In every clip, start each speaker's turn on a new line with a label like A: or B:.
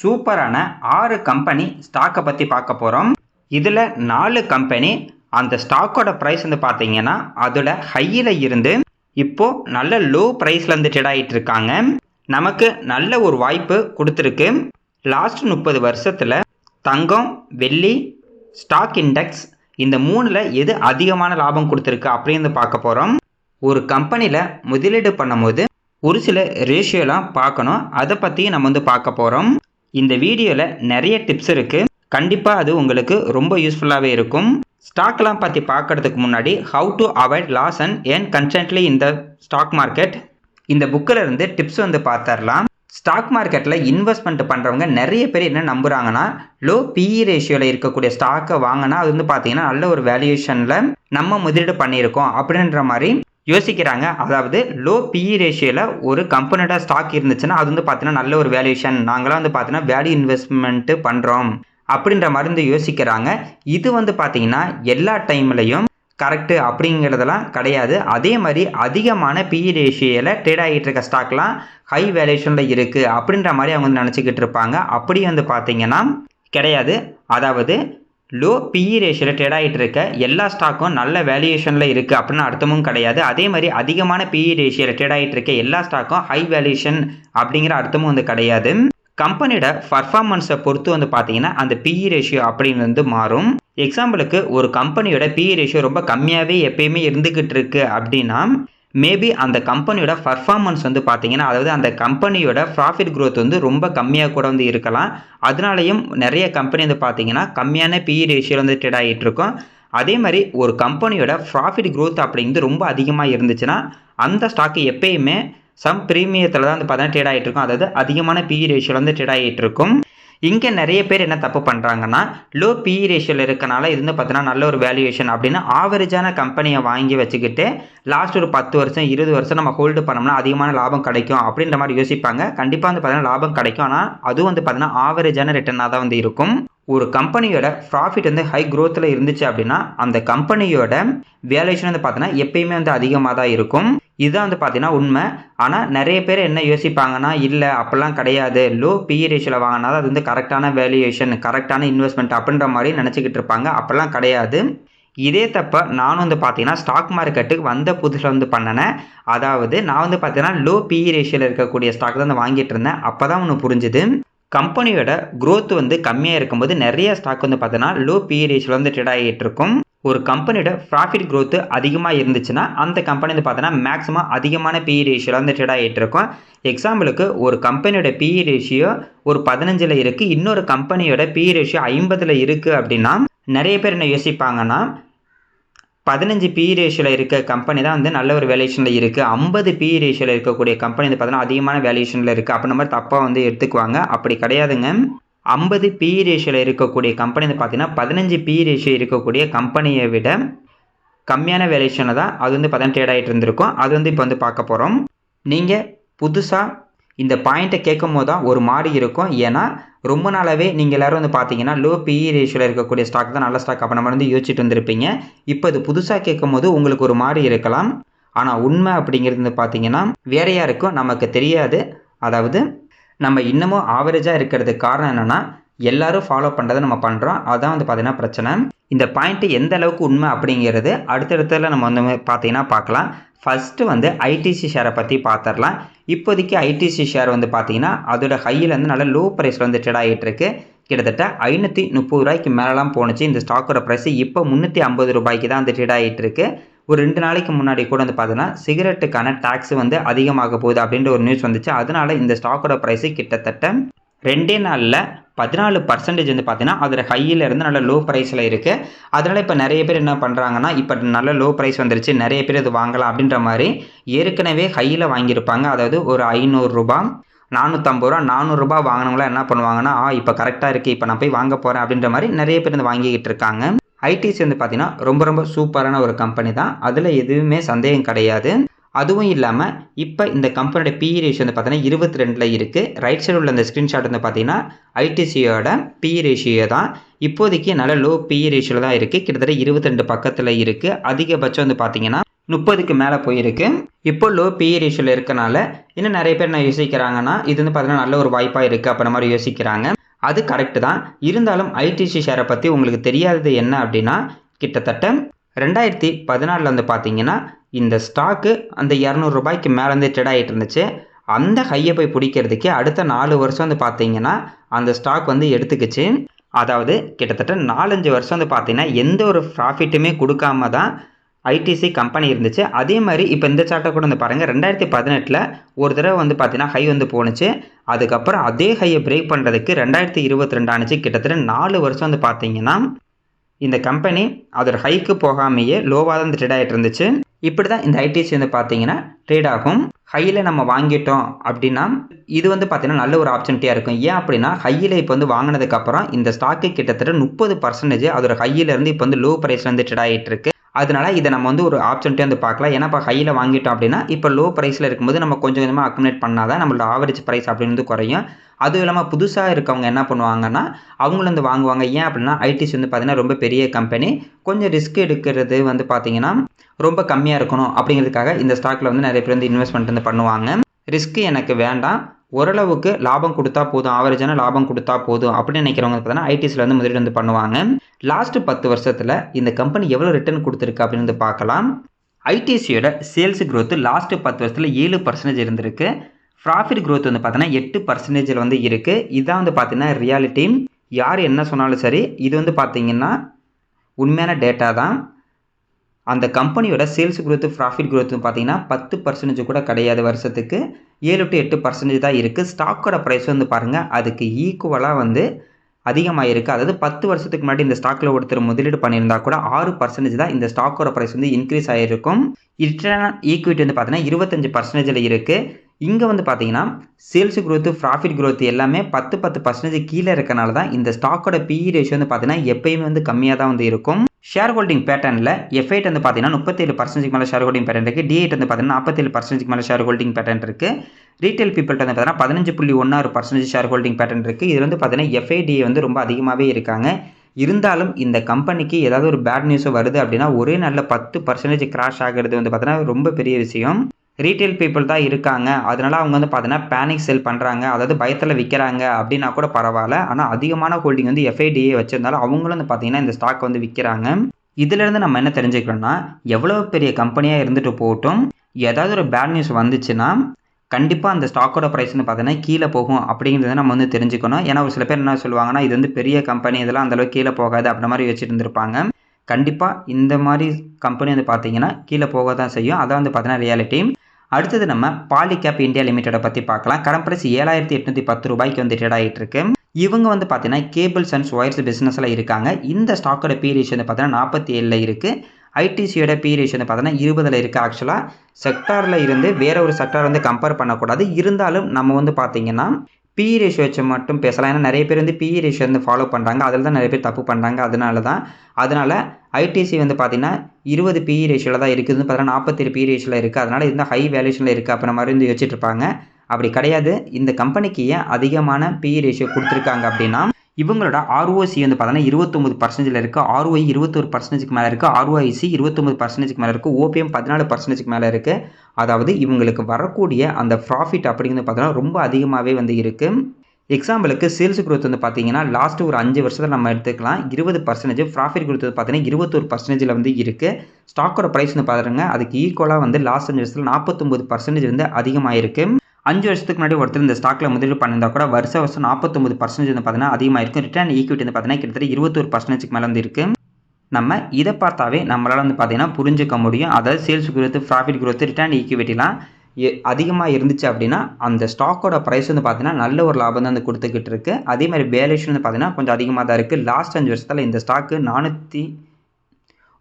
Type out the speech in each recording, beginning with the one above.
A: சூப்பரான ஆறு கம்பெனி ஸ்டாக்கை பற்றி பார்க்க போகிறோம் இதில் நாலு கம்பெனி அந்த ஸ்டாக்கோட ப்ரைஸ் வந்து பார்த்தீங்கன்னா அதோட ஹையில் இருந்து இப்போது நல்ல லோ ப்ரைஸில் இருந்து ட்ரேட் ஆகிட்டு இருக்காங்க. நமக்கு நல்ல ஒரு வாய்ப்பு கொடுத்துருக்கு. லாஸ்ட் முப்பது வருஷத்தில் தங்கம் வெள்ளி ஸ்டாக் இண்டெக்ஸ் இந்த மூணில் எது அதிகமான லாபம் கொடுத்துருக்கு அப்படின்னு பார்க்க போகிறோம் ஒரு கம்பெனியில் முதலீடு பண்ணும்போது ஒரு சில ரேஷியோலாம் பார்க்கணும். அதை பற்றி நம்ம வந்து பார்க்க போகிறோம் இந்த வீடியோவில் நிறைய டிப்ஸ் இருக்குது கண்டிப்பாக அது உங்களுக்கு ரொம்ப யூஸ்ஃபுல்லாகவே இருக்கும். ஸ்டாக்லாம் பற்றி பார்க்கறதுக்கு முன்னாடி how to avoid loss and ஏன் கன்ஸ்டன்ட்லி இந்த ஸ்டாக் மார்க்கெட் இந்த புக்கில் இருந்து டிப்ஸ் வந்து பார்த்துடலாம். ஸ்டாக் மார்க்கெட்டில் இன்வெஸ்ட்மெண்ட் பண்ணுறவங்க நிறைய பேர் என்ன நம்புகிறாங்கன்னா லோ பிஇ ரேஷியோவில் இருக்கக்கூடிய ஸ்டாக்கை வாங்கினா அது வந்து பார்த்தீங்கன்னா நல்ல ஒரு வேல்யூஷனில் நம்ம முதலீடு பண்ணியிருக்கோம் அப்படின்ற மாதிரி யோசிக்கிறாங்க. அதாவது லோ பிஇ ரேஷியோவில் ஒரு கம்பெனியோட ஸ்டாக் இருந்துச்சுன்னா அது வந்து பார்த்தீங்கன்னா நல்ல ஒரு வேல்யூஷன் நாங்களாம் வந்து பார்த்தீங்கன்னா வேல்யூ இன்வெஸ்ட்மெண்ட்டு பண்ணுறோம் அப்படின்ற மாதிரி வந்து யோசிக்கிறாங்க. இது வந்து பார்த்தீங்கன்னா எல்லா டைம்லையும் கரெக்டு அப்படிங்கிறதெல்லாம் கிடையாது. அதே மாதிரி அதிகமான பிஇ ரேஷியோவில் ட்ரேட் ஆகிட்டு இருக்க ஸ்டாக்லாம் ஹை வேல்யூஷனில் இருக்குது அப்படின்ற மாதிரி அவங்க வந்து நினச்சிக்கிட்டு இருப்பாங்க. அப்படி வந்து பார்த்தீங்கன்னா கிடையாது. அதாவது லோ பிஇ ரேஷியோவில் ட்ரேட் ஆகிட்டு இருக்க எல்லா ஸ்டாக்கும் நல்ல வேல்யூஷனில் இருக்குது அப்படின்னு அர்த்தமும் கிடையாது. அதே மாதிரி அதிகமான பிஇ ரேஷியோவில் ட்ரேட் ஆகிட்டு இருக்க எல்லா ஸ்டாக்கும் ஹை வேல்யூஷன் அப்படிங்கிற அர்த்தமும் வந்து கிடையாது. கம்பெனியோட பர்ஃபார்மன்ஸை பொறுத்து வந்து பார்த்தீங்கன்னா அந்த பிஇ ரேஷியோ அப்படின்னு வந்து மாறும். எக்ஸாம்பிளுக்கு ஒரு கம்பெனியோட பிஇ ரேஷியோ ரொம்ப கம்மியாகவே எப்பயுமே இருந்துக்கிட்டு இருக்கு அப்படின்னா மேபி அந்த கம்பெனியோட பர்ஃபார்மன்ஸ் வந்து பார்த்தீங்கன்னா அதாவது அந்த கம்பெனியோட ப்ராஃபிட் க்ரோத் வந்து ரொம்ப கம்மியாக கூட வந்து இருக்கலாம். அதனாலையும் நிறைய கம்பெனி வந்து பார்த்தீங்கன்னா கம்மியான பிஇ ரேஷியோ வந்து ட்ரேட் ஆகிட்டு இருக்கும். அதே மாதிரி ஒரு கம்பெனியோட ப்ராஃபிட் க்ரோத் அப்படிங்கிறது ரொம்ப அதிகமாக இருந்துச்சுன்னா அந்த ஸ்டாக்கு எப்பயுமே சம் ப்ரீமியத்தில் தான் வந்து பார்த்தீங்கன்னா ட்ரேட் ஆகிட்டு இருக்கும். அதாவது அதிகமான பிஇ ரேஷியோவில் வந்து ட்ரேட் ஆகிட்டு இருக்கும். இங்கே நிறைய பேர் என்ன தப்பு பண்ணுறாங்கன்னா லோ பிஇ ரேஷியோவில் இருக்கனால இது வந்து பார்த்தீங்கன்னா நல்ல ஒரு வேல்யூவேஷன் அப்படின்னு ஆவரேஜான கம்பெனியை வாங்கி வச்சுக்கிட்டு லாஸ்ட் ஒரு பத்து வருஷம் இருபது வருஷம் நம்ம ஹோல்டு பண்ணோம்னா அதிகமான லாபம் கிடைக்கும் அப்படின்ற மாதிரி யோசிப்பாங்க. கண்டிப்பாக வந்து பார்த்தீங்கன்னா லாபம் கிடைக்கும். ஆனால் அதுவும் வந்து பார்த்தீங்கன்னா ஆவரேஜான ரிட்டர்னாக தான் வந்து இருக்கும். ஒரு கம்பெனியோட ப்ராஃபிட் வந்து ஹை க்ரோத்தில் இருந்துச்சு அப்படின்னா அந்த கம்பெனியோட வேல்யூஷன் வந்து பார்த்தீங்கன்னா எப்பயுமே வந்து அதிகமாக தான் இருக்கும். இதுதான் வந்து பார்த்தீங்கன்னா உண்மை. ஆனால் நிறைய பேர் என்ன யோசிப்பாங்கன்னா இல்லை அப்போல்லாம் கிடையாது. லோ பிஇ ரேஷியோவில் வாங்கினா அது வந்து கரெக்டான வேல்யூவேஷன் கரெக்டான இன்வெஸ்ட்மெண்ட் அப்படின்ற மாதிரி நினச்சிக்கிட்டு இருப்பாங்க. அப்போல்லாம் கிடையாது. இதே தப்ப நான் வந்து பார்த்தீங்கன்னா ஸ்டாக் மார்க்கெட்டுக்கு வந்த புதுசில் வந்து பண்ணினேன். அதாவது நான் வந்து பார்த்தீங்கன்னா லோ பிஇ ரேஷியோவில் இருக்கக்கூடிய ஸ்டாக் தான் வந்து வாங்கிட்டு இருந்தேன். அப்போ தான் ஒன்று புரிஞ்சுது. கம்பெனியோட க்ரோத் வந்து கம்மியாக இருக்கும்போது நிறைய ஸ்டாக் வந்து பார்த்தீங்கன்னா லோ பிஇ ரேஷியோவில் வந்து ட்ரேட் ஆகிட்டு இருக்கும். ஒரு கம்பெனியோட ப்ராஃபிட் க்ரோத்து அதிகமாக இருந்துச்சுன்னா அந்த கம்பெனி வந்து பார்த்தோன்னா மேக்ஸிமம் அதிகமான பிஇ ரேஷியோவில் வந்து ட்ரேட் ஆகிட்டு இருக்கும். எக்ஸாம்பிளுக்கு ஒரு கம்பெனியோட பிஇ ரேஷியோ ஒரு பதினஞ்சில் இருக்குது இன்னொரு கம்பெனியோட பிஇ ரேஷியோ ஐம்பதில் இருக்குது அப்படின்னா நிறைய பேர் என்ன யோசிப்பாங்கன்னா பதினஞ்சு பி ரேஷியோவில் இருக்க கம்பெனி தான் வந்து நல்ல ஒரு வேல்யூஷனில் இருக்குது ஐம்பது பி ரேஷியோவில் இருக்கக்கூடிய கம்பெனி வந்து பார்த்தோன்னா அதிகமான வேல்யூஷனில் இருக்குது அப்படின்ற மாதிரி தப்பாக வந்து எடுத்துக்குவாங்க. அப்படி கிடையாதுங்க. ஐம்பது பி ரேஷியோவில் இருக்கக்கூடிய கம்பெனி வந்து பார்த்தீங்கன்னா பதினஞ்சு பி ரேஷியோ இருக்கக்கூடிய கம்பெனியை விட கம்மியான வேல்யூஷனில் தான் அது வந்து பார்த்தீங்கன்னா ட்ரேட் ஆகிட்டு இருந்திருக்கும். அது வந்து இப்போ வந்து பார்க்க போகிறோம் நீங்கள் புதுசாக இந்த பாயிண்ட்டை கேட்கும் போது தான் ஒரு மாடி இருக்கும். ஏன்னா ரொம்ப நாளாகவே நீங்கள் எல்லோரும் வந்து பார்த்தீங்கன்னா லோ பிஇ ரேஷியோவில் இருக்கக்கூடிய ஸ்டாக் தான் நல்ல ஸ்டாக் அப்போ நம்ம வந்து யோசிச்சுட்டு வந்திருப்பீங்க இப்போ இது புதுசாக கேட்கும் போது உங்களுக்கு ஒரு மாடி இருக்கலாம். ஆனால் உண்மை அப்படிங்கிறது வந்து பார்த்தீங்கன்னா வேறையாக இருக்கும். நமக்கு தெரியாது. அதாவது நம்ம இன்னமும் ஆவரேஜாக இருக்கிறதுக்கு காரணம் என்னென்னா எல்லாரும் ஃபாலோ பண்ணுறதை நம்ம பண்ணுறோம் அதான் வந்து பார்த்தீங்கன்னா பிரச்சனை. இந்த பாயிண்ட்டு எந்த அளவுக்கு உண்மை அப்படிங்கிறது அடுத்தடுத்ததில் நம்ம வந்து பார்த்தீங்கன்னா பார்க்கலாம். ஃபஸ்ட்டு வந்து ஐடிசி ஷேரை பற்றி பார்த்துடலாம் இப்போதைக்கு ஐடிசி ஷேர் வந்து பார்த்தீங்கன்னா அதோட ஹையிலேருந்து நல்ல லோ ப்ரைஸில் வந்து ட்ரேட் ஆகிட்டு இருக்கு கிட்டத்தட்ட ஐநூற்றி முப்பது ரூபாய்க்கு மேலெலாம் போணுச்சு. இந்த ஸ்டாக்கோட ப்ரைஸ் இப்போ முந்நூற்றி ஐம்பது ரூபாய்க்கு தான் வந்து ட்ரேட் ஆகிட்டு இருக்குது ஒரு ரெண்டு நாளைக்கு முன்னாடி கூட வந்து பார்த்தீங்கன்னா சிகரெட்டுக்கான டேக்ஸ் வந்து அதிகமாக போகுது அப்படின்ற ஒரு நியூஸ் வந்துச்சு. அதனால இந்த ஸ்டாக்கோட ப்ரைஸு கிட்டத்தட்ட ரெண்டே நாளில் பதினாலு பர்சன்டேஜ் வந்து பார்த்தீங்கன்னா அதோட ஹையில் இருந்து நல்ல லோ ப்ரைஸில் இருக்குது அதனால் இப்போ நிறைய பேர் என்ன பண்ணுறாங்கன்னா இப்போ நல்ல லோ ப்ரைஸ் வந்துருச்சு நிறைய பேர் இது வாங்கலாம் அப்படின்ற மாதிரி ஏற்கனவே ஹையில் வாங்கியிருப்பாங்க. அதாவது ஒரு ஐநூறுரூபா நானூற்றம்பது ரூபா நானூறுரூபா வாங்கினவங்களாம் என்ன பண்ணுவாங்கன்னா ஆ இப்போ கரெக்டாக இருக்குது இப்போ நான் போய் வாங்க போகிறேன் அப்படின்ற மாதிரி நிறைய பேர் வந்து வாங்கிக்கிட்டு இருக்காங்க. ஐடிசி வந்து பார்த்தீங்கன்னா ரொம்ப ரொம்ப சூப்பரான ஒரு கம்பெனி தான். அதில் எதுவுமே சந்தேகம் கிடையாது. அதுவும் இல்லாமல் இப்போ இந்த கம்பெனியோட பிஇ ரேஷியோ வந்து பார்த்தீங்கன்னா இருபத்தி ரெண்டில் இருக்குது ரைட் சைடு உள்ள இந்த ஸ்க்ரீன்ஷாட் வந்து பார்த்தீங்கன்னா ஐடிசியோட பிஇ ரேஷியோ தான். இப்போதைக்கு நல்ல லோ பிஇ ரேஷியோவில் தான் இருக்குது கிட்டத்தட்ட இருபத்தி ரெண்டு பக்கத்தில் இருக்குது அதிகபட்சம் வந்து பார்த்தீங்கன்னா முப்பதுக்கு மேலே போயிருக்கு. இப்போ லோ பிஇ ரேஷியோவில் இருக்கனால இன்னும் நிறைய பேர் என்ன யோசிக்கிறாங்கன்னா இது வந்து பார்த்தீங்கன்னா நல்ல ஒரு வாய்ப்பாக இருக்குது அப்படின்ற மாதிரி யோசிக்கிறாங்க. அது கரெக்டு தான். இருந்தாலும் ஐடிசி ஷேரை பற்றி உங்களுக்கு தெரியாதது என்ன அப்படின்னா கிட்டத்தட்ட ரெண்டாயிரத்தி பதினாலில் வந்து பார்த்தீங்கன்னா இந்த ஸ்டாக்கு அந்த இரநூறுபாய்க்கு மேலே வந்து ட்ரேட் ஆகிட்டு இருந்துச்சு. அந்த ஹையை போய் பிடிக்கிறதுக்கே அடுத்த நாலு வருஷம் வந்து பார்த்தீங்கன்னா அந்த ஸ்டாக் வந்து எடுத்துக்கிச்சு. அதாவது கிட்டத்தட்ட நாலஞ்சு வருஷம் வந்து பார்த்தீங்கன்னா எந்த ஒரு ப்ராஃபிட்டுமே கொடுக்காம தான் ஐடிசி கம்பெனி இருந்துச்சு. அதே மாதிரி இப்போ இந்த சார்ட்டை கூட வந்து பாருங்கள் ரெண்டாயிரத்தி பதினெட்டில் ஒரு தடவை வந்து பார்த்தீங்கன்னா ஹை வந்து போணுச்சு. அதுக்கப்புறம் அதே ஹையை பிரேக் பண்ணுறதுக்கு ரெண்டாயிரத்தி இருபத்தி ரெண்டு ஆணுச்சு. கிட்டத்தட்ட நாலு வருஷம் வந்து பார்த்தீங்கன்னா இந்த கம்பெனி அதோட ஹைக்கு போகாமையே லோவாக தான் ட்ரேட் ஆகிட்டு இருந்துச்சு. இப்படி தான் இந்த ஐடிசி வந்து பார்த்தீங்கன்னா ட்ரேட் ஆகும். ஹையில் நம்ம வாங்கிட்டோம் அப்படின்னா இது வந்து பார்த்தீங்கன்னா நல்ல ஒரு ஆப்பர்ச்சுனிட்டியாக இருக்கும். ஏன் அப்படின்னா ஹையில் இப்போ வந்து வாங்கினதுக்கப்புறம் இந்த ஸ்டாக்கு கிட்டத்தட்ட முப்பது பர்சன்டேஜ் அதோட ஹையிலேருந்து இப்போ வந்து லோ ப்ரைஸ்லேருந்து வந்து ட்ரேட் ஆகிட்டு இருக்கு. அதனால இதை நம்ம வந்து ஒரு ஆப்ஷன்ட்டே வந்து பார்க்கலாம். ஏன்னா இப்போ ஹையில் வாங்கிட்டோம் அப்படின்னா இப்போ லோ ப்ரைஸில் இருக்கும்போது நம்ம கொஞ்சம் கொஞ்சமாக அக்குமுலேட் பண்ணால் தான் நம்மளோட ஆவரேஜ் ப்ரைஸ் அப்படின்னு குறையும். அதுவும் இல்லாமல் புதுசாக இருக்கவங்க என்ன பண்ணுவாங்கன்னா அவங்களும் வந்து வாங்குவாங்க. ஏன் அப்படின்னா ஐடிஸ் வந்து பார்த்தீங்கன்னா ரொம்ப பெரிய கம்பெனி கொஞ்சம் ரிஸ்க் எடுக்கிறது வந்து பார்த்தீங்கன்னா ரொம்ப கம்மியாக இருக்கணும் அப்படிங்கிறதுக்காக இந்த ஸ்டாக்கில் வந்து நிறைய பேர் வந்து இன்வெஸ்ட்மெண்ட் வந்து பண்ணுவாங்க. ரிஸ்க்கு எனக்கு வேண்டாம். ஓரளவுக்கு லாபம் கொடுத்தா போதும் ஆவரேஜான லாபம் கொடுத்தா போதும் அப்படின்னு நினைக்கிறவங்க பார்த்தீங்கன்னா ஐடிஸில் வந்து முதலீடு வந்து பண்ணுவாங்க. லாஸ்ட் பத்து வருஷத்தில் இந்த கம்பெனி எவ்வளோ ரிட்டர்ன் கொடுத்துருக்கு அப்படின்னு வந்து பார்க்கலாம். ஐடிசியோட சேல்ஸ் க்ரோத்து லாஸ்ட் பத்து வருஷத்தில் ஏழு பர்சன்டேஜ் இருந்திருக்கு. ப்ராஃபிட் க்ரோத் வந்து பார்த்தீங்கன்னா எட்டு பர்சன்டேஜில் வந்து இருக்குது இதான் வந்து பார்த்தீங்கன்னா ரியாலிட்டி யார் என்ன சொன்னாலும் சரி இது வந்து பார்த்தீங்கன்னா உண்மையான டேட்டா தான். அந்த கம்பெனியோட சேல்ஸ் குரோத்து ப்ராஃபிட் growth பார்த்தீங்கன்னா பத்து பர்சன்டேஜ் கூட கிடையாது வருஷத்துக்கு. ஏழு டு எட்டு பர்சன்டேஜ் தான் இருக்குது ஸ்டாக்கோட ப்ரைஸ் வந்து பாருங்கள் அதுக்கு ஈக்குவலாக வந்து அதிகமாக இருக்குது அதாவது பத்து வருஷத்துக்கு முன்னாடி இந்த ஸ்டாக்கில் ஒருத்தர் முதலீடு பண்ணியிருந்தா கூட ஆறு பர்சன்டேஜ் தான் இந்த ஸ்டாக்கோட ப்ரைஸ் வந்து இன்க்ரீஸ் ஆகிருக்கும் ரிட்டர்ன் ஈக்விட்டி வந்து பார்த்தீங்கன்னா இருபத்தஞ்சு பர்சன்டேஜில் இருக்குது இங்கே வந்து பார்த்தீங்கன்னா சேல்ஸ் க்ரோத்து ப்ராஃபிட் growth எல்லாமே பத்து பத்து பர்சன்டேஜ் கீழே இருக்கனால தான் இந்த ஸ்டாக்கோட பிஇ ரேஷியோ வந்து பார்த்தீங்கன்னா எப்பயுமே வந்து கம்மியாக தான் வந்து இருக்கும். ஷேர் ஹோல்டிங் பேட்டர்னில் எஃப்ஐட் வந்து பார்த்தீங்கன்னா முப்பத்தேழு பர்சன்டேஜ் மேலே ஷேர் ஹோல்டிங் பேட்டர்ன் இருக்குது டிஎட் வந்து பார்த்தீங்கன்னா நாற்பத்தேழு பர்சன்டேஜ் மேலே ஷேர் ஹோல்டிங் பேட்டர்ன் இருக்குது ரீட்டைல் பீப்பிள்கிட்ட வந்து பார்த்தீங்கன்னா பதினஞ்சு புள்ளி ஒன்றாறு பர்சன்டேஜ் ஷேர் ஹோல்டிங் பேட்டர்ன் இருக்குது இது வந்து பார்த்தீங்கன்னா எஃப்ஐடிஏ வந்து ரொம்ப அதிகமாகவே இருக்காங்க. இருந்தாலும் இந்த கம்பெனிக்கு ஏதாவது ஒரு பேட் நியூஸோ வருது அப்படின்னா ஒரே நல்ல பத்து பர்சன்டேஜ் கிராஷ் ஆகிறது வந்து பார்த்தீங்கன்னா ரொம்ப பெரிய விஷயம். ரீட்டைல் பீப்புள் தான் இருக்காங்க. அதனால அவங்க வந்து பார்த்தீங்கன்னா பேனிக் செல் பண்ணுறாங்க அதாவது பயத்தில் விற்கிறாங்க அப்படின்னா கூட பரவாயில்ல. ஆனால் அதிகமான ஹோல்டிங் வந்து எஃப்ஐடிஏ வச்சுருந்தாலும் அவங்களும் வந்து பார்த்தீங்கன்னா இந்த ஸ்டாக் வந்து விற்கிறாங்க இதிலேருந்து நம்ம என்ன தெரிஞ்சுக்கிறோம்னா எவ்வளோ பெரிய கம்பெனியாக இருந்துட்டு போகட்டும். ஏதாவது ஒரு பேட் நியூஸ் வந்துச்சுன்னா கண்டிப்பாக அந்த ஸ்டாக்கோட ப்ரைஸ் வந்து பார்த்தீங்கன்னா கீழே போகும் அப்படிங்கிறத நம்ம வந்து தெரிஞ்சுக்கணும். ஏன்னா ஒரு சில பேர் என்ன சொல்லுவாங்கன்னா இது வந்து பெரிய கம்பெனி இதெல்லாம் அந்தளவுக்கு கீழே போகாது அப்படின்ற மாதிரி வச்சுட்டு இருந்திருப்பாங்க. கண்டிப்பாக இந்த மாதிரி கம்பெனி வந்து பார்த்தீங்கன்னா கீழே போக தான் செய்யும். அதான் வந்து பார்த்தீங்கன்னா ரியாலிட்டி அடுத்தது நம்ம பாலிகேப் இந்தியா லிமிட்டடை பற்றி பார்க்கலாம். கரண்ட் பிரைஸ் ஏழாயிரத்தி எட்நூற்றி பத்து ரூபாய்க்கு வந்து ட்ரேட் ஆகிட்டு இருக்கு. இவங்க வந்து பார்த்தீங்கன்னா கேபிள்ஸ் அண்ட் ஒயர்ஸ் பிஸ்னஸில் இருக்காங்க. இந்த ஸ்டாக்கோட பி ரேஷியோ வந்து பார்த்தீங்கன்னா நாற்பத்தி ஏழில் இருக்குது ஐடிசியோட பி ரேஷியோ வந்து பார்த்தீங்கன்னா இருபதில் இருக்குது ஆக்சுவலாக செக்டாரில் இருந்து வேற ஒரு செக்டார் வந்து கம்பேர் பண்ணக்கூடாது. இருந்தாலும் நம்ம வந்து பார்த்தீங்கன்னா பி ரேஷியோ வச்சு மட்டும் பேசலாம். ஏன்னா நிறைய பேர் வந்து பி ரேஷியோ வந்து ஃபாலோ பண்ணுறாங்க அதில் தான் நிறைய பேர் தப்பு பண்ணுறாங்க அதனால தான் அதனால் ஐடிசி வந்து பார்த்திங்கன்னா இருபது பிஇ ரேஷியோவில் தான் இருக்குது பார்த்தீங்கன்னா நாற்பத்தேழு பிஇ ரேஷியோவில் இருக்குது அதனால் இந்த ஹை வேல்யூஷனில் இருக்குது அப்புறம் மாதிரி வந்து யோசிச்சுட்டு இருப்பாங்க. அப்படி கிடையாது. இந்த கம்பெனிக்கு ஏன் அதிகமான பிஇ ரேஷியோ கொடுத்துருக்காங்க அப்படின்னா இவங்களோட ஆர்ஓசி வந்து பார்த்தீங்கன்னா இருபத்தொம்பது பர்சன்டேஜில் இருக்குது ஆர்ஓஐ இருபத்தொரு பர்சன்டேஜ்க்கு மேலே இருக்குது ஆர்ஓஐசி இருபத்தொம்பது பர்சன்டேஜ்க்கு மேலே இருக்குது ஓபிஎம் பதினாலு பர்சன்டேஜ்க்கு மேலே இருக்குது அதாவது இவங்களுக்கு வரக்கூடிய அந்த ப்ராஃபிட் அப்படிங்கிறது பார்த்தீங்கன்னா ரொம்ப அதிகமாகவே வந்து இருக்குது எக்ஸாம்பிளுக்கு சேல்ஸ் குரோத் வந்து பார்த்தீங்கன்னா லாஸ்ட் ஒரு அஞ்சு வருஷத்தில் நம்ம எடுத்துக்கலாம். இருபது பர்சன்டேஜ் ப்ராஃபிட் குரோத் வந்து பார்த்தீங்கன்னா இருபத்தொரு பர்சன்டேஜில் வந்து இருக்குது ஸ்டாக்கோட ப்ரைஸ் வந்து பாருங்க. அதுக்கு ஈக்குவலாக வந்து லாஸ்ட் அஞ்சு வருஷத்தில் நாற்பத்தொம்பது பர்சன்டேஜ் வந்து அதிகமாக இருக்குது அஞ்சு வருஷத்துக்கு முன்னாடி ஒருத்தர் இந்த ஸ்டாக்கில் முதலீடு பண்ணியிருந்தா கூட வருஷ வருஷம் நாற்பத்தொம்பது பர்சன்டேஜ் வந்து பார்த்தீங்கன்னா அதிகமாக இருக்கும் ரிட்டர்ன் ஈக்விட்டி வந்து பார்த்தீங்கன்னா கிட்டத்தட்ட இருபத்தொரு பர்சன்டேஜ்க்கு மேலே வந்து இருக்குது நம்ம இதை பார்த்தாவே நம்மளால் வந்து பார்த்தீங்கன்னா புரிஞ்சுக்க முடியும். அதாவது sales growth profit growth return ஈக்விட்டிலாம் அதிகமாக இருந்துச்சு அப்படின்னா அந்த ஸ்டாக்கோட ப்ரைஸ் வந்து பார்த்தீங்கன்னா நல்ல ஒரு லாபம் தான் வந்து கொடுத்துக்கிட்டு இருக்கு. அதே மாதிரி வேலேஷன் வந்து பார்த்தீங்கன்னா கொஞ்சம் அதிகமாக தான் இருக்குது லாஸ்ட் அஞ்சு வருஷத்தில் இந்த ஸ்டாக்கு நானூற்றி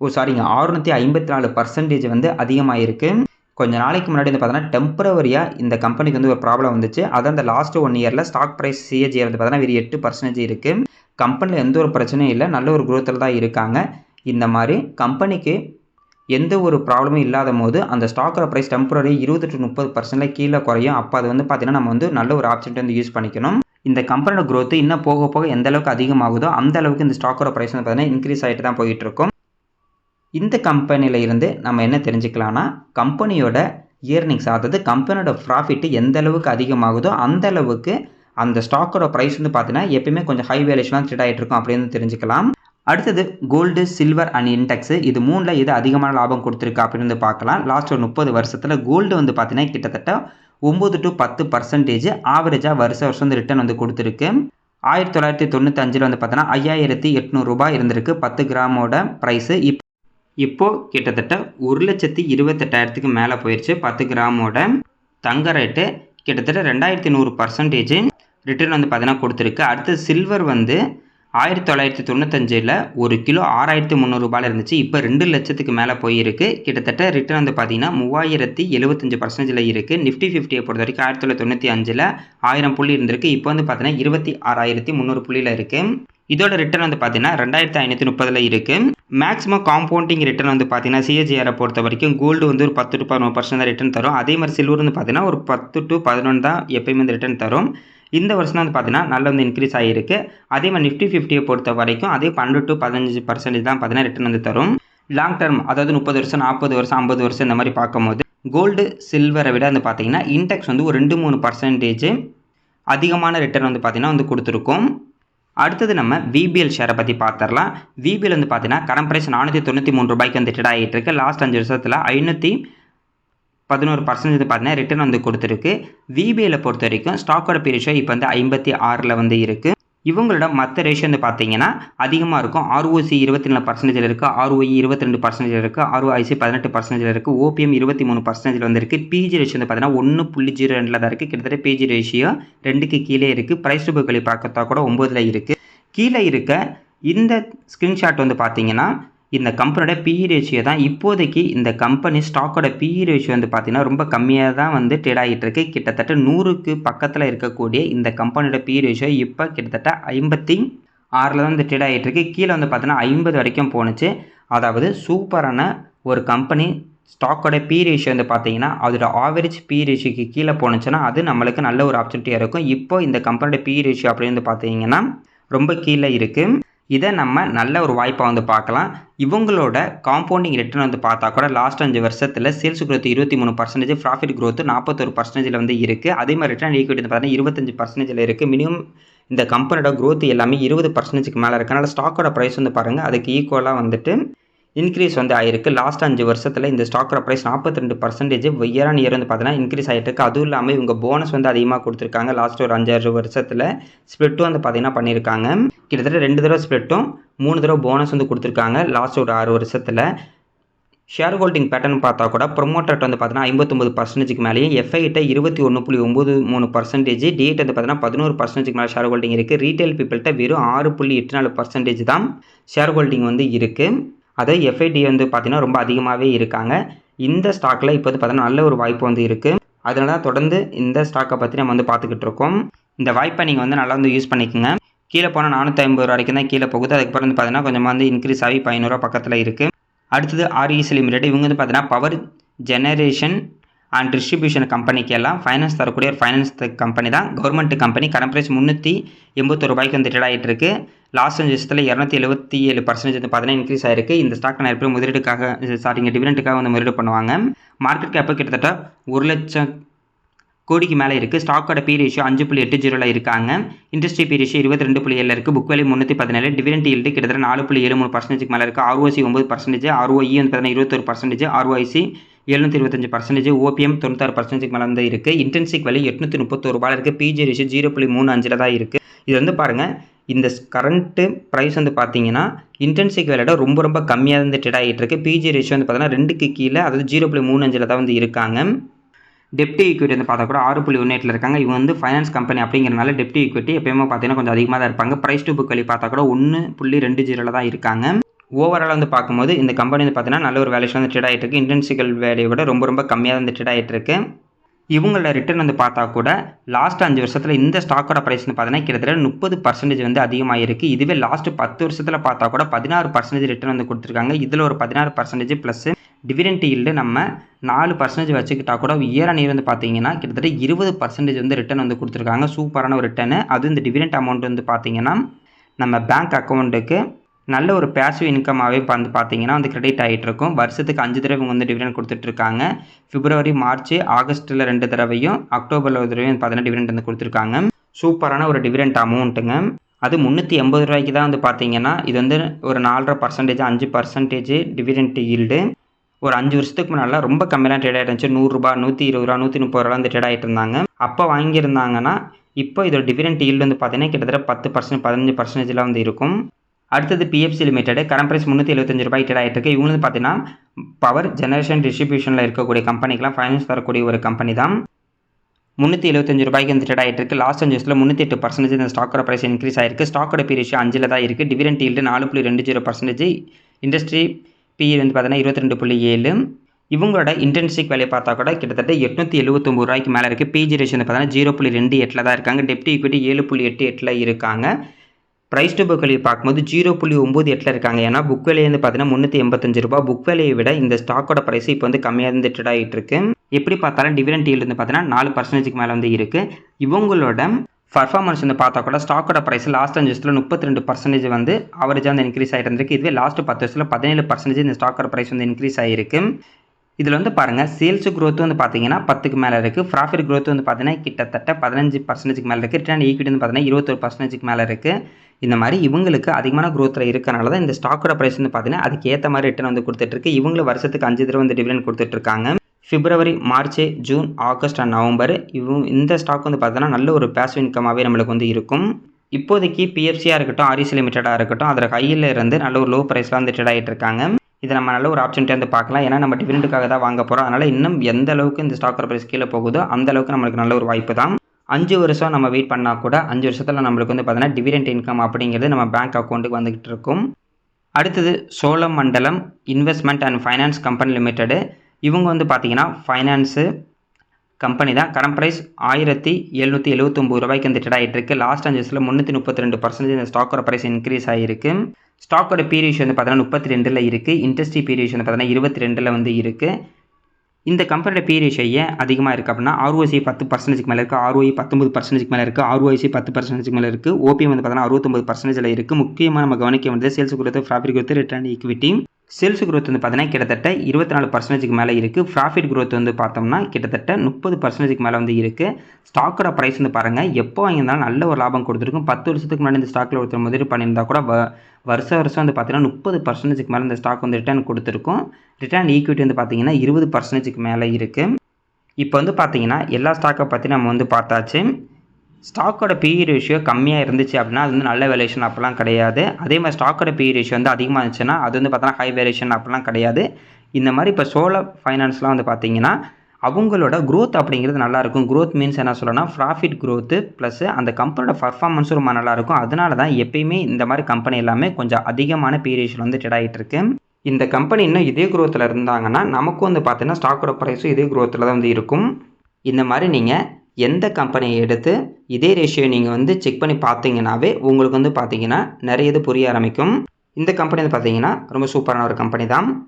A: ஓ சாரிங்க அறுநூற்றி ஐம்பத்தி நாலு பர்சன்டேஜ் வந்து அதிகமாக இருக்குது கொஞ்ச நாளைக்கு முன்னாடி வந்து பார்த்தீங்கன்னா டெம்பரவரியாக இந்த கம்பெனிக்கு வந்து ஒரு ப்ராப்ளம் வந்துச்சு. அதான் அந்த லாஸ்ட் ஒன் இயரில் ஸ்டாக் ப்ரைஸ் சிஏஜி வந்து பார்த்தீங்கன்னா வெறும் எட்டு பர்சன்டேஜ் இருக்குது கம்பெனியில் எந்த ஒரு பிரச்சனையும் இல்லை. நல்ல ஒரு குரோத்தில் தான் இருக்காங்க. இந்த மாதிரி கம்பெனிக்கு எந்த ஒரு ப்ராப்ளமும் இல்லாத போது அந்த ஸ்டாக்கோட ப்ரைஸ் டெம்பரரி இருபது டு முப்பது பர்சன்டில் கீழே குறையும். அப்போ அது வந்து பார்த்தீங்கன்னா நம்ம வந்து நல்ல ஒரு ஆப்ஷன் வந்து யூஸ் பண்ணிக்கணும். இந்த கம்பெனியோட க்ரோத்து இன்னும் போக போக எந்த அளவுக்கு அதிகமாகுதோ அந்த அளவுக்கு இந்த ஸ்டாக்கோட ப்ரைஸ் வந்து பார்த்தீங்கன்னா இன்க்ரீஸ் ஆகிட்டு தான் போயிட்டு இருக்கும். இந்த கம்பெனியில் இருந்து நம்ம என்ன தெரிஞ்சுக்கலாம்னா கம்பெனியோட இயர்னிங்ஸ் அதாவது கம்பெனியோட ப்ராஃபிட்டு எந்த அளவுக்கு அதிகமாகுதோ அந்த அளவுக்கு அந்த ஸ்டாக்கோட ப்ரைஸ் வந்து பார்த்தீங்கன்னா எப்பயுமே கொஞ்சம் ஹை வேல்யூஷனாக ட்ரேட் ஆகிட்டு இருக்கும் அப்படின்னு தெரிஞ்சுக்கலாம். அடுத்தது கோல்டு சில்வர் அண்ட் இன்டெக்ஸ் இது மூணில் எது அதிகமான லாபம் கொடுத்துருக்கு அப்படின்னு வந்து பார்க்கலாம். லாஸ்ட் ஒரு முப்பது வருஷத்தில் கோல்டு வந்து பார்த்தீங்கன்னா கிட்டத்தட்ட ஒம்பது டு பத்து பர்சன்டேஜ் ஆவரேஜாக வருஷ வருஷம் வந்து ரிட்டர்ன் வந்து கொடுத்துருக்கு. ஆயிரத்தி தொள்ளாயிரத்தி தொண்ணூத்தஞ்சில் வந்து பார்த்தோன்னா ஐயாயிரத்தி எட்நூறுரூபா இருந்திருக்கு. பத்து கிராமோட ப்ரைஸு இப் இப்போது கிட்டத்தட்ட ஒரு லட்சத்தி இருபத்தெட்டாயிரத்துக்கு மேலே போயிடுச்சு பத்து கிராமோட தங்க ரேட்டு கிட்டத்தட்ட ரெண்டாயிரத்தி நூறு பர்சன்டேஜ் ரிட்டர்ன் வந்து பார்த்தீங்கன்னா கொடுத்துருக்கு. அடுத்து சில்வர் வந்து ஆயிரத்தி தொள்ளாயிரத்தி தொண்ணூத்தஞ்சில் ஒரு கிலோ ஆறாயிரத்தி முந்நூறுரூபாயில் இருந்துச்சு. இப்போ ரெண்டு லட்சத்துக்கு மேலே போயிருக்கு. கிட்டத்தட்ட ரிட்டர்ன் வந்து பார்த்தீங்கன்னா மூவாயிரத்தி எழுபத்தஞ்சு பர்சன்டேஜில் இருக்குது நிஃப்டி ஃபிஃப்டியை பொறுத்த வரைக்கும் ஆயிரத்தி தொள்ளாயிரத்தி தொண்ணூற்றி அஞ்சில் ஆயிரம் புள்ளி இருந்திருக்கு. இப்போ வந்து பார்த்தீங்கன்னா இருபத்தி ஆறாயிரத்தி முந்நூறு புள்ளியில் இருக்குது இதோட ரிட்டர்ன் வந்து பார்த்தீங்கன்னா ரெண்டாயிரத்தி ஐநூற்றி முப்பதில் இருக்குது மேக்ஸிமம் காம்பவுண்டிங் ரிட்டர்ன் வந்து பார்த்தீங்கன்னா சிஎஜிஆரை பொறுத்த வரைக்கும் கோல்டு வந்து ஒரு பத்து டு பதினொன்று பர்சன்ட் தான் ரிட்டர்ன் தரும். அதே மாதிரி சில்வர் வந்து பார்த்தீங்கன்னா ஒரு பத்து டு பதினொன்று தான் எப்பயுமே வந்து ரிட்டர்ன் தரும். இந்த வருஷம் வந்து பார்த்தீங்கன்னா நல்லா வந்து இன்க்ரீஸ் ஆகிருக்கு அதே மாதிரி நிஃப்டி ஃபிஃப்டியை பொறுத்த வரைக்கும் அதே பன்னெண்டு டு பதினஞ்சு பர்சன்டேஜ் தான் பார்த்தீங்கன்னா ரிட்டர்ன் வந்து தரும். லாங் டர்ம் அதாவது முப்பது வருஷம் நாற்பது வருஷம் ஐம்பது வருஷம் இந்த மாதிரி பார்க்கும்போது கோல்டு சில்வரை விட வந்து பார்த்தீங்கன்னா இன்டெக்ஸ் வந்து ஒரு ரெண்டு மூணு பர்சன்டேஜ் அதிகமான ரிட்டர்ன் வந்து பார்த்தீங்கன்னா வந்து கொடுத்துருக்கோம். அடுத்தது நம்ம விபிஎல் ஷேரை பற்றி பார்த்துடலாம் விபிஎல் வந்து பார்த்தீங்கன்னா கரண்ட் ப்ரைஸ் நானூற்றி தொண்ணூற்றி மூணு ரூபாய்க்கு வந்து ட்ரேட் ஆகிட்டு இருக்கு லாஸ்ட் அஞ்சு வருஷத்தில் ஐநூற்றி பதினோரு பர்சன்டேஜ் பார்த்தீங்கன்னா ரிட்டர்ன் வந்து கொடுத்துருக்கு. விபிஐயில் பொறுத்த வரைக்கும் ஸ்டாக்கோட ரேஷியோ இப்போ வந்து ஐம்பத்தி ஆறில் வந்து இருக்குது இவங்களோட மற்ற ரேஷியோ வந்து பார்த்தீங்கன்னா அதிகமாக இருக்கும். ஆர்ஓசி இருபத்தி நாலு பர்சன்டேஜில் இருக்குது ஆர்ஓஇ இருபத்தி ரெண்டு பர்சன்டேஜில் இருக்குது ஆர்ஓஐசி பதினெட்டு பர்சன்டேஜில் இருக்குது ஓபிஎம் இருபத்தி மூணு பர்சன்டேஜில் வந்து இருக்குது பிஜி ரேஷியோ வந்து பார்த்தீங்கன்னா ஒன்று புள்ளி ஜீரோ ரெண்டில் தான் இருக்குது கிட்டத்தட்ட பிஜி ரேஷியோ ரெண்டுக்கு கீழே இருக்குது ப்ரைஸ் டு புக் கூட ஒம்போதில் இருக்குது கீழே இருக்க இந்த ஸ்க்ரீன்ஷாட் வந்து பார்த்தீங்கன்னா இந்த கம்பெனியோட பிஇ ரேஷியோ தான் இப்போதைக்கு இந்த கம்பெனி ஸ்டாக்கோட பிஇ ரேஷியோ வந்து பார்த்தீங்கன்னா ரொம்ப கம்மியாக தான் வந்து ட்ரேட் ஆகிட்டு இருக்கு கிட்டத்தட்ட நூறுக்கு பக்கத்தில் இருக்கக்கூடிய இந்த கம்பெனியோட பிஇ ரேஷியோ இப்போ கிட்டத்தட்ட ஐம்பத்தி ஆறில் தான் வந்து ட்ரேட் ஆகிட்டு இருக்கு கீழே வந்து பார்த்தீங்கன்னா ஐம்பது வரைக்கும் போணுச்சு. அதாவது சூப்பரான ஒரு கம்பெனி ஸ்டாக்கோட பி ரேஷியோ வந்து பார்த்தீங்கன்னா அதோட ஆவரேஜ் பி ரேஷியோக்கு கீழே போனுச்சுன்னா அது நம்மளுக்கு நல்ல ஒரு ஆப்பர்ச்சுனிட்டியாக இருக்கும். இப்போ இந்த கம்பெனியோட பி ரேஷியோ அப்படின்னு வந்து பார்த்தீங்கன்னா ரொம்ப கீழே இருக்குது இதை நம்ம நல்ல ஒரு வாய்ப்பாக வந்து பார்க்கலாம். இவங்களோட காம்பவுண்டிங் ரிட்டர்ன் வந்து பார்த்தா கூட லாஸ்ட் அஞ்சு வருஷத்தில் சேல்ஸ் குரோத் இருபத்தி மூணு பர்சன்டேஜ் ப்ராஃபிட் growth நாற்பத்தொரு பர்சன்டேஜில் வந்து இருக்குது அதே மாதிரி ரிட்டர்ன் ஈக்விட்டி வந்து பார்த்தீங்கன்னா இருபத்தஞ்சு பர்சன்டேஜில் இருக்குது மினிமம் இந்த கம்பெனியோட க்ரோத் எல்லாமே இருபது பர்சன்டேஜுக்கு மேலே இருக்கனால ஸ்டாக்கோட ப்ரைஸ் வந்து பாருங்கள் அதுக்கு ஈக்குவலாக வந்துட்டு இன்க்ரீஸ் வந்து ஆயிருக்கு. லாஸ்ட் அஞ்சு வருஷத்தில் இந்த ஸ்டாக்கோட ப்ரைஸ் நாற்பத்தி ரெண்டு பர்சன்டேஜ் இயர் ஆன் இயர் வந்து பார்த்தீங்கன்னா இன்க்ரீஸ் ஆகிட்டு அதுவும் இல்லாமல் இவங்க போனஸ் வந்து அதிகமாக கொடுத்துருக்காங்க. லாஸ்ட் ஒரு அஞ்சாறு வருஷத்தில் ஸ்ப்ளிட்டும் வந்து பார்த்தீங்கன்னா பண்ணியிருக்காங்க. கிட்டத்தட்ட ரெண்டு தடவை ஸ்ப்ளிட்டும் மூணு தடவை போனஸ் வந்து கொடுத்துருக்காங்க. லாஸ்ட் ஒரு ஆறு வருஷத்தில். ஷேர் ஹோல்டிங் பேட்டர்ன் பார்த்தா கூட ப்ரொமோட்டர்ட் வந்து பார்த்தீங்கன்னா ஐம்பத்தொம்பது பர்சன்டேஜ்க்கு மேலேயும் எஃப்ஐட்ட இருபத்தி ஒன்று புள்ளி ஒம்பது மூணு பர்சன்டேஜ் டேட் வந்து பார்த்தீங்கன்னா பதினோரு பர்சன்டேஜ்க்கு மேலே ஷேர் ஹோல்டிங் இருக்குது ரீட்டைல் பீப்பிள்கிட்ட வெறும் ஆறு புள்ளி எட்டு நாலு பர்சன்டேஜ் தான் ஷேர் ஹோல்டிங் வந்து இருக்குது அதே எஃப்ஐடி வந்து பார்த்தீங்கன்னா ரொம்ப அதிகமாகவே இருக்காங்க. இந்த ஸ்டாக்கில் இப்போ வந்து பார்த்தீங்கன்னா நல்ல ஒரு வாய்ப்பு வந்து இருக்குது அதனால தான் தொடர்ந்து இந்த ஸ்டாக்கை பற்றி நம்ம வந்து பார்த்துக்கிட்டு இருக்கோம். இந்த வாய்ப்பை நீங்கள் வந்து நல்லா வந்து யூஸ் பண்ணிக்கோங்க. கீழே போனால் நானூற்றி ஐம்பது ரூபா வரைக்கும் தான் கீழே போகுது. அதுக்கப்புறம் வந்து பார்த்தீங்கன்னா கொஞ்சமாக வந்து இன்க்ரீஸ் ஆகி பதினோருவா பக்கத்தில் இருக்குது அடுத்தது ஆர்இசி லிமிடெட் இவங்க வந்து பார்த்தீங்கன்னா பவர் ஜெனரேஷன் அண்ட் டிஸ்ட்ரிபியூஷன் கம்பெனிக்கு எல்லாம் ஃபைனான்ஸ் தரக்கூடிய ஒரு ஃபைனான்ஸ் கம்பெனி தான். கவர்மெண்ட் கம்பெனி கரண்ட் ப்ரைஸ் முந்நூற்றி எண்பத்தொரு ரூபாய்க்கு வந்து ட்ரேட் ஆகிட்டு இருக்குது லாஸ்ட் அஞ்சு வருஷத்தில் இரநூத்தி எழுபத்தி ஏழு பர்சன்டேஜ் வந்து பார்த்தீங்கன்னா இன்க்ரீஸ் ஆயிருக்கு. இந்த ஸ்டாக் நிறைய பேர் முதலீடுக்காக சாரி இங்கே டிவிடெண்ட்டுக்காக வந்து முதலீடு பண்ணுவாங்க. மார்க்கெட் கேப்பு கிட்டத்தட்ட ஒரு லட்சம் கோடிக்கு மேலே இருக்குது ஸ்டாக்கோட பி ரேஷியோ அஞ்சு புள்ளி எட்டு ஜீரோவில் இருக்காங்க. இண்டஸ்ட்ரி பி ரேஷியோ இருபத்தி ரெண்டு புள்ளி ஏழில் இருக்குது புக் வேல்யூ முந்நூற்றி பதினேழு. டிவிடெண்ட் ஈல்டு கிட்டத்தட்ட நாலு புள்ளி ஏழு மூணு பர்சன்டேஜ்க்கு மேலே இருக்குது ஆர்ஓசி ஒம்பது பர்சன்டேஜ் ஆர்ஓஇ வந்து பார்த்தீங்கன்னா இருபத்தொரு பர்சன்டேஜ் ஆர்ஓஐசி எழுநூற்றி இருபத்தஞ்சு பர்சன்டேஜ் ஓபிஎம் தொண்ணூத்தாறு பர்சன்டேஜ் மேலே வந்து இருக்குது இன்டென்சிக் வேல்யூ எட்நூற்றி முப்பத்தொரு ரூபாயில் இருக்குது பிஜி ரேஷியோ ஜீரோ புள்ளி மூணு அஞ்சில் தான் இருக்குது இது வந்து பாருங்கள் இந்த கரண்ட்டு ப்ரைஸ் வந்து பார்த்தீங்கன்னா இன்டென்சிக் வேலையோட ரொம்ப ரொம்ப கம்மியாக இருந்து ட்ரேட் ஆகிட்டு இருக்கு. பிஜி ரேஷியோ வந்து பார்த்தீங்கன்னா ரெண்டுக்கு கீழே அதாவது ஜீரோ புள்ளி மூணு அஞ்சில் தான் வந்து இருக்காங்க. டெப்டி ஈக்விட்டி வந்து பார்த்தா கூட ஆறு புள்ளி ஒன்று எட்டில் இருக்காங்க. இவங்க வந்து ஃபைனான்ஸ் கம்பெனி அப்படிங்கிறனால டெப்டி ஈக்விட்டி எப்பயுமே பார்த்தீங்கன்னா கொஞ்சம் அதிகமாக தான் இருப்பாங்க. ப்ரைஸ் டு புக் வழி பார்த்தா கூட ஒன்று புள்ளி ரெண்டு ஜீரோவில் தான் இருக்காங்க. ஓவரால் வந்து பார்க்கும்போது இந்த கம்பெனி வந்து பார்த்தீங்கன்னா நல்ல ஒரு வேல்யூஷன் வந்து ட்ரேட் ஆகிட்டு இருக்கு. இன்டென்சிக்கல் வேலையை விட ரொம்ப ரொம்ப கம்மியாக வந்து ட்ரேட் ஆகிட்டு இருக்கு. இவங்களோட ரிட்டர்ன் வந்து பார்த்தா கூட லாஸ்ட் அஞ்சு வருஷத்தில் இந்த ஸ்டாக்கோட ப்ரைஸ் வந்து பார்த்தீங்கன்னா கிட்டத்தட்ட முப்பது பர்சன்டேஜ் வந்து அதிகமாக இருக்குது இதுவே லாஸ்ட் பத்து வருஷத்தில் பார்த்தா கூட பதினாறு பர்சன்டேஜ் ரிட்டர்ன் வந்து கொடுத்துருக்காங்க. இதில் ஒரு பதினாறு பர்சன்டேஜ் ப்ளஸ் டிவிடெண்ட் ஈல்டு நம்ம நாலு பர்சன்டேஜ் வச்சுக்கிட்டா கூட இயர் அண்ட் இயர் வந்து பார்த்தீங்கன்னா கிட்டத்தட்ட இருபது பர்சன்டேஜ் வந்து ரிட்டர்ன் வந்து கொடுத்துருக்காங்க. சூப்பரான ஒரு ரிட்டர்னு அது இந்த டிவிடெண்ட் அமௌண்ட் வந்து பார்த்தீங்கன்னா நம்ம பேங்க் அக்கௌண்ட்டுக்கு நல்ல ஒரு பேசிவ் இன்கமாகவே வந்து பார்த்தீங்கன்னா வந்து கிரெடிட் ஆகிட்டு இருக்கும் வருஷத்துக்கு அஞ்சு தடவை இவங்க வந்து டிவிடெண்ட் கொடுத்துட்ருக்காங்க. பிப்ரவரி மார்ச் ஆகஸ்ட்டில் ரெண்டு தடவையும் அக்டோபரில் ஒரு தடவையும் பார்த்தீங்கன்னா டிவிடெண்ட் வந்து கொடுத்துருக்காங்க. சூப்பரான ஒரு டிவிடெண்ட் அமௌண்ட்டுங்க அது முந்நூற்றி எண்பது ரூபாய்க்கு தான் வந்து பார்த்தீங்கன்னா இது வந்து ஒரு நாலரை பர்சன்டேஜ் அஞ்சு பர்சன்டேஜ் டிவிடெண்ட் ஈல்டு ஒரு அஞ்சு வருஷத்துக்கு முன்னால் ரொம்ப கம்மியாக ட்ரேட் ஆகிட்டு இருந்துச்சு நூறுரூபா நூற்றி இருபது ரூபா நூற்றி முப்பது ரூபா வந்து ட்ரேட் ஆகிட்டு இருந்தாங்க அப்போ வாங்கியிருந்தாங்கன்னா இப்போ இதோட டிவிடெண்ட் ஈல்டு வந்து பார்த்தீங்கன்னா கிட்டத்தட்ட பத்து பர்சன்ட் பதினஞ்சு பர்சன்டேஜில் வந்து இருக்கும். அடுத்தது பிஎஃப்சி லிமிடெட் கரண்ட் ப்ரைஸ் முந்நூற்றி எழுபத்தஞ்சு ரூபாய் ட்ரேட் ஆகிட்டு இருக்கு இவங்க வந்து பார்த்தீங்கன்னா பவர் ஜெனரேஷன் டிஸ்ட்ரிபியூஷனில் இருக்கக்கூடிய கம்பெனிக்கெலாம் ஃபைனான்ஸ் தரக்கூடிய ஒரு கம்பெனி தான். முந்நூற்றி எழுபத்தஞ்சு ரூபாய்க்கு வந்து ட்ரேட் ஆகிட்டு இருக்கு லாஸ்ட் அஞ்சு வருஷத்தில் முந்நூற்றி எட்டு பர்சன்டேஜ் இந்த ஸ்டாக்கோட ப்ரைஸ் இன்க்ரீஸ் ஆயிருக்கு. ஸ்டாக்கோட பி ரேஷியோ அஞ்சில் தான் இருக்குது டிவிடெண்ட் ஈல்டு நாலு புள்ளி ரெண்டு ஜீரோ பர்சன்டேஜ் இண்டஸ்ட்ரி பி வந்து பார்த்தீங்கன்னா இருபத்தி ரெண்டு புள்ளி ஏழு. இவங்களோட இன்டென்சிக் வேலையை பார்த்தா கூட கிட்டத்தட்ட எட்நூற்றி எழுபத்தொம்பது ரூபாய்க்கு மேலே இருக்குது பிஜி ரேஷன் பார்த்தீங்கன்னா ஜீரோ புள்ளி ரெண்டு எட்டில் தான் இருக்காங்க. டெப்டி ஈக்விட்டி ஏழு புள்ளி எட்டு எட்டில் இருக்காங்க. ப்ரைஸ் டு புக் வேல்யூ பார்க்கும்போது ஜீரோ புள்ளி ஒம்பது எட்டில் இருக்காங்க. ஏன்னா புக் வேலையை வந்து பார்த்தீங்கன்னா முந்நூற்றி எண்பத்தஞ்சு ரூபா புக் வேலையை விட இந்த ஸ்டாக்கோட ப்ரைஸ் இப்போ வந்து கம்மியாக இருந்து ட்ரெட் ஆகிட்டு இருக்கு. எப்படி பார்த்தாலும் டிவிடன் டீல் வந்து பார்த்தீங்கன்னா நாலு பர்சன்டேஜ்க்கு மேலே வந்து இருக்குது இவங்களோட பர்ஃபார்மன்ஸ் வந்து பார்த்தா கூட ஸ்டாக்கோட ப்ரைஸ் லாஸ்ட் அஞ்சு வருஷத்தில் முப்பத்தி ரெண்டு பர்சன்டேஜ் வந்து அவரேஜாக வந்து இன்க்ரீஸ் ஆகிட்டு இருந்திருக்கு. இதுவே லாஸ்ட் பத்து வருஷத்தில் பதினேழு பர்சன்டேஜ் இந்த ஸ்டாக்கோட ப்ரைஸ் வந்து இன்க்ரீஸ் ஆகிருக்கு இதில் வந்து பாருங்கள் சேல்ஸ் க்ரோத்து வந்து பார்த்தீங்கன்னா பத்துக்கு மேலே இருக்குது ப்ராஃபிட் க்ரோத் வந்து பார்த்தீங்கன்னா கிட்டத்தட்ட பதினஞ்சு பர்சன்டேஜ்க்கு மேலே இருக்குது ரிட்டர்ன் ஈக்விட்டி வந்து பார்த்தீங்கன்னா இருபத்தொரு பர்சன்டேஜ்க்கு மேலே இருக்குது இந்த மாதிரி இவங்களுக்கு அதிகமான குரோத்தில் இருக்கனால தான் இந்த ஸ்டாக்கோட ப்ரைஸ் வந்து பார்த்தீங்கன்னா அதுக்கு ஏற்ற மாதிரி ரிட்டர்ன் வந்து கொடுத்துட்ருக்கு இவங்களும் வருஷத்துக்கு அஞ்சு தடவை வந்து டிவிடெண்ட் கொடுத்துட்ருக்காங்க February March June August and November இவங்க இந்த ஸ்டாக் வந்து பார்த்தோன்னா நல்ல ஒரு பேசிவ் இன்கமாகவே நம்மளுக்கு வந்து இருக்கும். இப்போதைக்கு பிஎஃப்சியாக இருக்கட்டும் ஆரிசி லிமிட்டடாக இருக்கட்டும் அதில் ஹையில் இருந்து நல்ல ஒரு லோ ப்ரைஸ்லாம் வந்து ட்ரேட் ஆகிட்டு இருக்காங்க. இதை நம்ம நல்ல ஒரு ஆப்ஷன்ட்டே வந்து பார்க்கலாம். ஏன்னா நம்ம டிவிடெண்டுக்காக தான் வாங்க போகிறோம் அதனால் இன்னும் எந்த அளவுக்கு இந்த ஸ்டாக்கோட ப்ரைஸ் கீழே போகுதோ அந்த அளவுக்கு நம்மளுக்கு நல்ல ஒரு வாய்ப்பு தான். அஞ்சு வருஷம் நம்ம வெயிட் பண்ணால் கூட அஞ்சு வருஷத்தில் நம்மளுக்கு வந்து பார்த்தீங்கன்னா டிவிடெண்ட் இன்கம் அப்படிங்கிறது நம்ம பேங்க் அக்கௌண்ட்டுக்கு வந்துக்கிட்டு இருக்கும். அடுத்தது Cholamandalam investment and finance company limited இவங்க வந்து பார்த்தீங்கன்னா ஃபைனான்ஸு கம்பெனி தான். கரண்ட் ப்ரைஸ் ஆயிரத்தி எழுநூற்றி எழுபத்தொம்பது ரூபாய்க்கு வந்து ட்ரேட் ஆகிட்டு இருக்கு. லாஸ்ட் அஞ்சு வருஷத்தில் முந்நூற்றி முப்பத்தி ரெண்டு பர்சன்டேஜ் இந்த ஸ்டாக்கோட ப்ரைஸ் இன்க்ரீஸ் ஆகிருக்கு ஸ்டாக்கோட பீரியட் வந்து பார்த்தீங்கன்னா முப்பத்தி ரெண்டில் இருக்குது இண்டஸ்ட்ரி பீரியட் வந்து பார்த்தீங்கன்னா இருபத்தி ரெண்டில் வந்து இருக்குது இந்த கம்பெனியோட பீரியட் ஏன் அதிகமாக இருக்குது அப்படின்னா ஆர்ஓசி பத்து பர்சன்டேஜ்க்கு மேலே இருக்குது ஆர்ஓஐ பத்தொம்பது பர்சன்டேஜ்க்கு மேலே இருக்குது ஆர்ஓஐசி பத்து பர்சன்டேஜ்க்கு மேலே இருக்குது ஓபிஎம் வந்து பார்த்தீங்கன்னா அறுபத்தொம்பது பர்சன்டேஜில் இருக்குது முக்கியமாக நம்ம கவனிக்க வேண்டியது sales growth profit growth return equity sales growth வந்து பார்த்தீங்கன்னா கிட்டத்தட்ட இருபத்தி நாலு பர்சன்டேஜ்க்கு மேலே இருக்குது ப்ராஃபிட் குரோத் வந்து பார்த்தோம்னா கிட்டத்தட்ட முப்பது பர்சன்டேஜ்க்கு மேலே வந்து இருக்குது ஸ்டாக்கோட ப்ரைஸ் வந்து பாருங்கள் எப்போ வாங்கியிருந்தாலும் நல்ல ஒரு லாபம் கொடுத்துருக்கும். பத்து வருஷத்துக்கு முன்னாடி இந்த ஸ்டாக்கில் ஒருத்தர் முதலீடு பண்ணியிருந்தால் கூட வருஷ வருஷம் வந்து பார்த்தீங்கன்னா முப்பது பர்சன்டேஜ்க்கு மேலே இந்த ஸ்டாக் வந்து ரிட்டர்ன் கொடுத்துருக்கும். ரிட்டர்ன் ஈக்விட்டி வந்து பார்த்திங்கன்னா இருபது பர்சன்டேஜ்க்கு மேலே இருக்குது இப்போ வந்து பார்த்தீங்கன்னா எல்லா ஸ்டாக்கை பற்றி நம்ம வந்து பார்த்தாச்சு. ஸ்டாக்கோட பிஇ ரேஷியோ கம்மியாக இருந்துச்சு அப்படின்னா அது வந்து நல்ல வேல்யூஷன் அப்போலாம் கிடையாது. அதே மாதிரி ஸ்டாக்கோட பிஇ ரேஷியோ வந்து அதிகமாக இருந்துச்சுன்னா அது வந்து பார்த்தோன்னா ஹை வேல்யூஷன் அப்போலாம் கிடையாது. இந்த மாதிரி இப்போ சோலார் ஃபைனான்ஸ்லாம் வந்து பார்த்தீங்கன்னா அவங்களோட க்ரோத் அப்படிங்கிறது நல்லாயிருக்கும் க்ரோத் மீன்ஸ் என்ன சொல்லணும்னா ப்ராஃபிட் க்ரோத்து ப்ளஸ் அந்த கம்பெனியோட பர்ஃபார்மன்ஸும் ரொம்ப நல்லாயிருக்கும் அதனால தான் எப்பயுமே இந்த மாதிரி கம்பெனி எல்லாமே கொஞ்சம் அதிகமான பி ரேஷியோ வந்து ட்ரேட் ஆகிட்டு இருக்கு. இந்த கம்பெனி இன்னும் இதே குரோத்தில் இருந்தாங்கன்னா நமக்கும் வந்து பார்த்தீங்கன்னா ஸ்டாக்கோட ப்ரைஸும் இதே குரோத்தில் தான் வந்து இருக்கும். இந்த மாதிரி நீங்கள் எந்த கம்பெனியை எடுத்து இதே ரேஷியோ நீங்கள் வந்து செக் பண்ணி பார்த்தீங்கன்னாவே உங்களுக்கு வந்து பார்த்தீங்கன்னா நிறைய இது புரிய ஆரம்பிக்கும். இந்த கம்பெனி வந்து பார்த்தீங்கன்னா ரொம்ப சூப்பரான ஒரு கம்பெனி தான்.